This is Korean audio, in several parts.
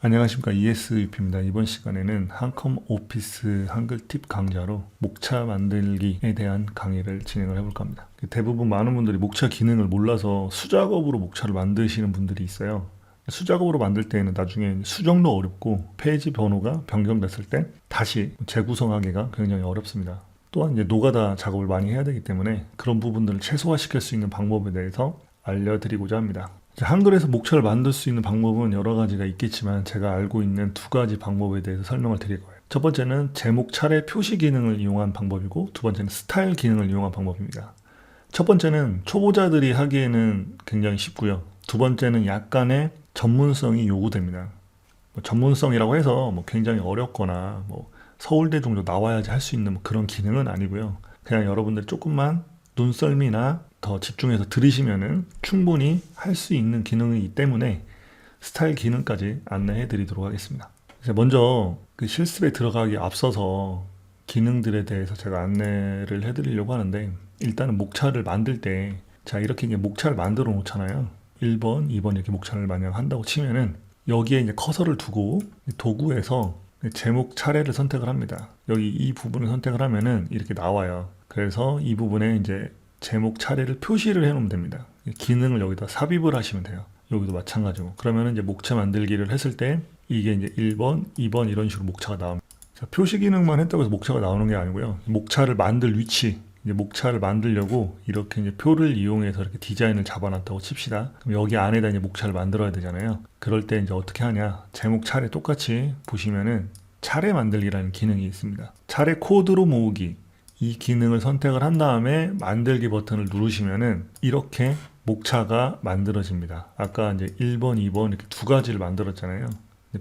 안녕하십니까 ESUP입니다. 이번 시간에는 한컴 오피스 한글 팁 강좌로 목차 만들기에 대한 강의를 진행을 해볼까 합니다. 대부분 많은 분들이 목차 기능을 몰라서 수작업으로 목차를 만드시는 분들이 있어요. 수작업으로 만들 때에는 나중에 수정도 어렵고 페이지 번호가 변경됐을 때 다시 재구성하기가 굉장히 어렵습니다. 또한 이제 노가다 작업을 많이 해야 되기 때문에 그런 부분들을 최소화시킬 수 있는 방법에 대해서 알려드리고자 합니다. 한글에서 목차를 만들 수 있는 방법은 여러 가지가 있겠지만 제가 알고 있는 두 가지 방법에 대해서 설명을 드릴 거예요. 첫 번째는 제목 차례 표시 기능을 이용한 방법이고 두 번째는 스타일 기능을 이용한 방법입니다. 첫 번째는 초보자들이 하기에는 굉장히 쉽고요. 두 번째는 약간의 전문성이 요구됩니다. 뭐 전문성이라고 해서 뭐 굉장히 어렵거나 뭐 서울대 정도 나와야지 할 수 있는 뭐 그런 기능은 아니고요. 그냥 여러분들이 조금만 눈썰미나 더 집중해서 들으시면은 충분히 할 수 있는 기능이기 때문에 스타일 기능까지 안내해 드리도록 하겠습니다. 먼저 그 실습에 들어가기 앞서서 기능들에 대해서 제가 안내를 해 드리려고 하는데 일단은 목차를 만들 때 자 이렇게 이제 목차를 만들어 놓잖아요. 1번, 2번 이렇게 목차를 만약 한다고 치면은 여기에 이제 커서를 두고 도구에서 제목 차례를 선택을 합니다. 여기 이 부분을 선택을 하면은 이렇게 나와요. 그래서 이 부분에 이제 제목 차례를 표시를 해 놓으면 됩니다. 기능을 여기다 삽입을 하시면 돼요. 여기도 마찬가지고. 그러면은 이제 목차 만들기를 했을 때 이게 이제 1번, 2번 이런 식으로 목차가 나옵니다. 자, 표시 기능만 했다고 해서 목차가 나오는 게 아니고요. 목차를 만들 위치, 이제 목차를 만들려고 이렇게 이제 표를 이용해서 이렇게 디자인을 잡아놨다고 칩시다. 그럼 여기 안에다 이제 목차를 만들어야 되잖아요. 그럴 때 이제 어떻게 하냐? 제목 차례 똑같이 보시면은 차례 만들기라는 기능이 있습니다. 차례 코드로 모으기. 이 기능을 선택을 한 다음에 만들기 버튼을 누르시면은 이렇게 목차가 만들어집니다. 아까 이제 1번, 2번 이렇게 두 가지를 만들었잖아요.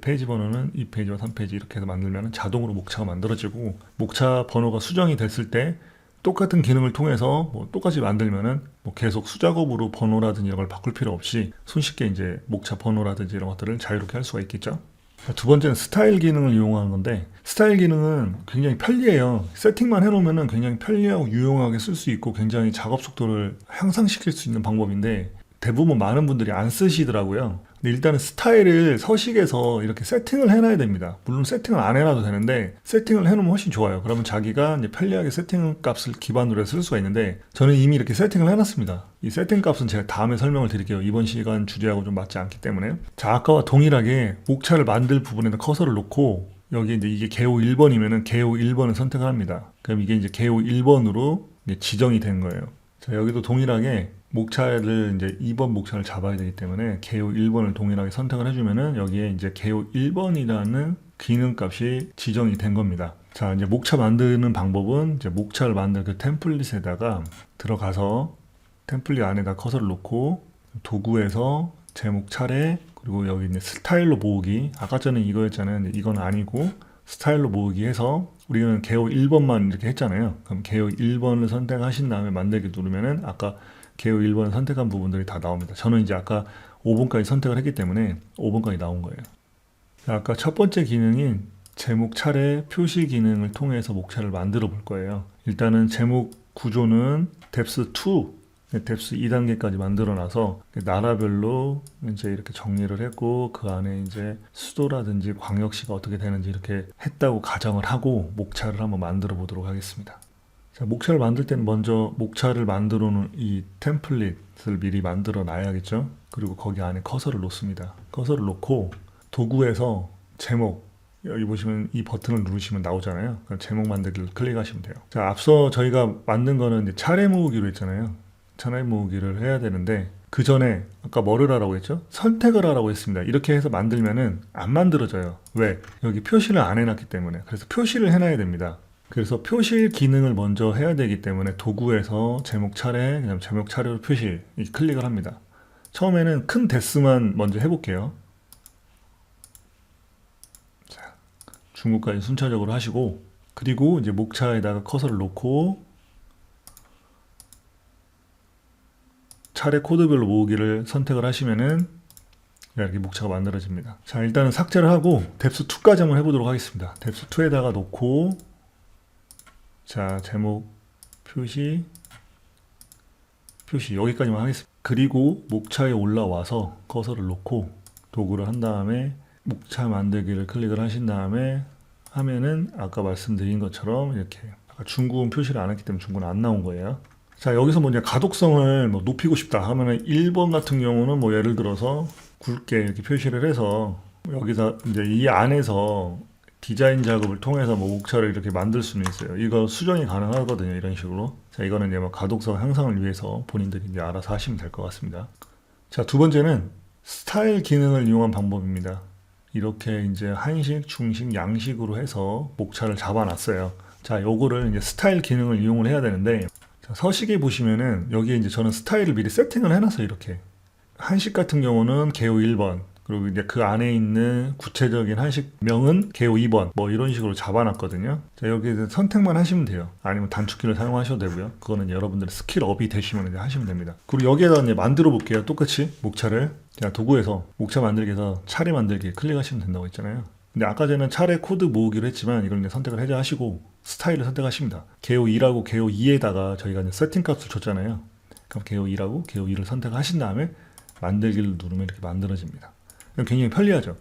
페이지 번호는 2페이지와 3페이지 이렇게 해서 만들면 자동으로 목차가 만들어지고 목차 번호가 수정이 됐을 때 똑같은 기능을 통해서 뭐 똑같이 만들면은 뭐 계속 수작업으로 번호라든지 이런 걸 바꿀 필요 없이 손쉽게 이제 목차 번호라든지 이런 것들을 자유롭게 할 수가 있겠죠. 두 번째는 스타일 기능을 이용하는 건데 스타일 기능은 굉장히 편리해요. 세팅만 해놓으면 굉장히 편리하고 유용하게 쓸 수 있고 굉장히 작업 속도를 향상시킬 수 있는 방법인데 대부분 많은 분들이 안 쓰시더라고요. 근데 일단은 스타일을 서식에서 이렇게 세팅을 해놔야 됩니다. 물론 세팅을 안 해놔도 되는데 세팅을 해놓으면 훨씬 좋아요. 그러면 자기가 이제 편리하게 세팅 값을 기반으로 해서 쓸 수가 있는데 저는 이미 이렇게 세팅을 해놨습니다. 이 세팅 값은 제가 다음에 설명을 드릴게요. 이번 시간 주제하고 좀 맞지 않기 때문에. 자, 아까와 동일하게 목차를 만들 부분에다 커서를 놓고 여기 이제 이게 개호 1번이면은 개호 1번을 선택을 합니다. 그럼 이게 이제 개호 1번으로 지정이 된 거예요. 자, 여기도 동일하게 목차를 이제 2번 목차를 잡아야 되기 때문에 개요 1번을 동일하게 선택을 해주면은 여기에 이제 개요 1번이라는 기능 값이 지정이 된 겁니다. 자, 이제 목차 만드는 방법은 이제 목차를 만들 그 템플릿에다가 들어가서 템플릿 안에다 커서를 놓고 도구에서 제목 차례 그리고 여기 있는 스타일로 모으기 아까 전에 이거였잖아요. 이건 아니고 스타일로 모으기 해서 우리는 개요 1번만 이렇게 했잖아요. 그럼 개요 1번을 선택하신 다음에 만들기 누르면은 아까 개요 1번을 선택한 부분들이 다 나옵니다. 저는 이제 아까 5번까지 선택을 했기 때문에 5번까지 나온 거예요. 아까 첫 번째 기능인 제목 차례 표시 기능을 통해서 목차를 만들어 볼 거예요. 일단은 제목 구조는 뎁스 2, 뎁스 2단계까지 만들어 놔서 나라별로 이제 이렇게 정리를 했고 그 안에 이제 수도라든지 광역시가 어떻게 되는지 이렇게 했다고 가정을 하고 목차를 한번 만들어 보도록 하겠습니다. 자, 목차를 만들 때는 먼저 목차를 만들어 놓은 이 템플릿을 미리 만들어 놔야겠죠. 그리고 거기 안에 커서를 놓습니다. 커서를 놓고 도구에서 제목 여기 보시면 이 버튼을 누르시면 나오잖아요. 제목 만들기를 클릭하시면 돼요. 자, 앞서 저희가 만든 거는 차례 모으기로 했잖아요. 차례 모으기를 해야 되는데 그 전에 아까 뭐를 하라고 했죠? 선택을 하라고 했습니다. 이렇게 해서 만들면은 안 만들어져요. 왜? 여기 표시를 안 해놨기 때문에. 그래서 표시를 해놔야 됩니다. 그래서 표시 기능을 먼저 해야 되기 때문에 도구에서 제목 차례, 그다음 제목 차례로 표시 이 클릭을 합니다. 처음에는 큰 데스만 먼저 해볼게요. 자, 중국까지 순차적으로 하시고 그리고 이제 목차에다가 커서를 놓고 차례 코드별로 모으기를 선택을 하시면은 이렇게 목차가 만들어집니다. 자, 일단은 삭제를 하고 뎁스 2까지 한번 해보도록 하겠습니다. 뎁스 2에다가 놓고 자, 제목 표시 표시 여기까지만 하겠습니다. 그리고 목차에 올라와서 커서를 놓고 도구를 한 다음에 목차 만들기를 클릭을 하신 다음에 하면은 아까 말씀드린 것처럼 이렇게 중국은 표시를 안 했기 때문에 중국은 안 나온 거예요. 자 여기서 뭐 이제 가독성을 뭐 높이고 싶다 하면은 1번 같은 경우는 뭐 예를 들어서 굵게 이렇게 표시를 해서 여기서 이제 이 안에서 디자인 작업을 통해서 뭐 목차를 이렇게 만들 수는 있어요. 이거 수정이 가능하거든요. 이런 식으로. 자 이거는 이제 뭐 가독성 향상을 위해서 본인들이 이제 알아서 하시면 될 것 같습니다. 자 두 번째는 스타일 기능을 이용한 방법입니다. 이렇게 이제 한식, 중식, 양식으로 해서 목차를 잡아놨어요. 자, 요거를 이제 스타일 기능을 이용을 해야 되는데 자, 서식에 보시면은 여기에 이제 저는 스타일을 미리 세팅을 해놨어요. 이렇게 한식 같은 경우는 개호 1번 그리고 이제 그 안에 있는 구체적인 한식명은 개호 2번 뭐 이런 식으로 잡아놨거든요. 자, 여기에 선택만 하시면 돼요. 아니면 단축키를 사용하셔도 되고요. 그거는 여러분들의 스킬 업이 되시면 이제 하시면 됩니다. 그리고 여기에다 이제 만들어 볼게요. 똑같이 목차를 자, 도구에서 목차 만들기에서 차례 만들기 클릭하시면 된다고 했잖아요. 근데 아까 전에 차례 코드 모으기로 했지만 이걸 이제 선택을 해제하시고 스타일을 선택하십니다. 개호 2라고 개호 2에다가 저희가 세팅 값을 줬잖아요. 그럼 개호 2라고 개호 2를 선택하신 다음에 만들기를 누르면 이렇게 만들어집니다. 굉장히 편리하죠.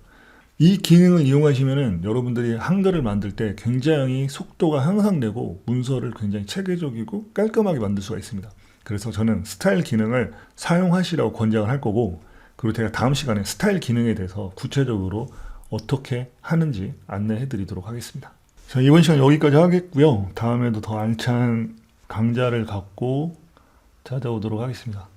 이 기능을 이용하시면은 여러분들이 한글을 만들 때 굉장히 속도가 향상되고 문서를 굉장히 체계적이고 깔끔하게 만들 수가 있습니다. 그래서 저는 스타일 기능을 사용하시라고 권장을 할 거고 그리고 제가 다음 시간에 스타일 기능에 대해서 구체적으로 어떻게 하는지 안내해 드리도록 하겠습니다. 자, 이번 시간 여기까지 하겠고요. 다음에도 더 알찬 강좌를 갖고 찾아오도록 하겠습니다.